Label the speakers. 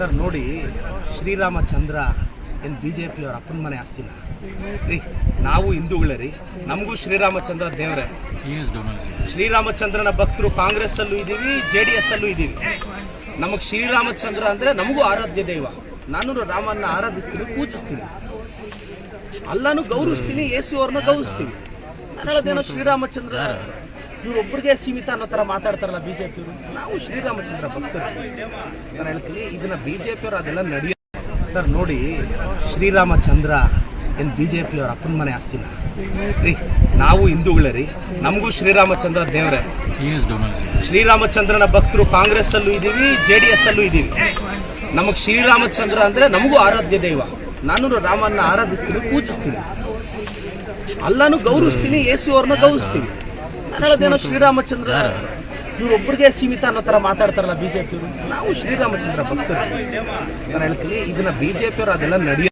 Speaker 1: Sir, ನೋಡಿ, ಶ್ರೀರಾಮಚಂದ್ರ ಏನು B J ಪಿಯವ್ರ ಅಪ್ಪನ ಮನೆ ಆಸ್ತಿನ. ರೀ, ನಾವು ಹಿಂದೂಗಳೇ ರೀ, ನಮಗೂ ಶ್ರೀರಾಮಚಂದ್ರ ದೇವರೇ. ಶ್ರೀರಾಮಚಂದ್ರನ ಭಕ್ತರು ಕಾಂಗ್ರೆಸ್ ಅಲ್ಲೂ ಇದ್ದೀವಿ, ಜೆ ಡಿ ಎಸ್ ಅಲ್ಲೂ ಇದ್ದೀವಿ. ನಮಗೆ ಶ್ರೀರಾಮಚಂದ್ರ ಅಂದ್ರೆ ನಮಗೂ ಆರಾಧ್ಯ ದೈವ. ನಾನು ರಾಮನ್ನ ಆರಾಧಿಸ್ತೀನಿ, ಪೂಜಿಸ್ತೀನಿ. ಅಲ್ಲನೂ ಗೌರವಿಸ್ತೀನಿ ಯೇಸು ಅವ್ರನ್ನ ಗೌರವಿಸ್ತೀನಿ. ನಾನು ಹೇಳೋದೇನೋ ಶ್ರೀರಾಮಚಂದ್ರ ಇವ್ರೊಬ್ಬರಿಗೆ ಸೀಮಿತ ಅನ್ನೋ ಥರ ಮಾತಾಡ್ತಾರಲ್ಲ ಬಿಜೆಪಿಯವರು ನಾವು ಶ್ರೀರಾಮಚಂದ್ರ ಭಕ್ತರು. ನಾನು ಹೇಳ್ತೀನಿ ಇದನ್ನ ಬಿಜೆಪಿಯವರು ಅದೆಲ್ಲ ನಡೆಯ ಸರ್ ನೋಡಿ ಶ್ರೀರಾಮಚಂದ್ರ ಏನು ಬಿ ಜೆ ಪಿಯವ್ರ ಅಪ್ಪನ ಮನೆ ಆಸ್ತಿನ. ರೀ ನಾವು ಹಿಂದೂಗಳೇ ರೀ ನಮಗೂ ಶ್ರೀರಾಮಚಂದ್ರ ದೇವರೇ. ಶ್ರೀರಾಮಚಂದ್ರನ ಭಕ್ತರು ಕಾಂಗ್ರೆಸ್ ಅಲ್ಲೂ ಇದ್ದೀವಿ ಜೆ ಡಿ ಎಸ್ ಅಲ್ಲೂ ಇದ್ದೀವಿ. ನಮಗೆ ಶ್ರೀರಾಮಚಂದ್ರ ಅಂದ್ರೆ ನಮಗೂ ಆರಾಧ್ಯ ದೈವ. ನಾನು ರಾಮನ ಆರಾಧಿಸ್ತೀನಿ ಪೂಜಿಸ್ತೀನಿ. ಅಲ್ಲನೂ ಗೌರವಿಸ್ತೀನಿ ಯೇಸು ಅವ್ರನ್ನ ಗೌರವಿಸ್ತೀನಿ. ನಾನು ಶ್ರೀರಾಮಚಂದ್ರ ಇವ್ರೊಬ್ಬರಿಗೆ ಸೀಮಿತ ಅನ್ನೋ ಥರ ಮಾತಾಡ್ತಾರಲ್ಲ ಬಿಜೆಪಿಯವರು. ನಾವು ಶ್ರೀರಾಮಚಂದ್ರ ಭಕ್ತರು. ನಾನು ಹೇಳ್ತೀನಿ, ಇದನ್ನ ಬಿಜೆಪಿಯವರು ಅದೆಲ್ಲ ನಡೆಯ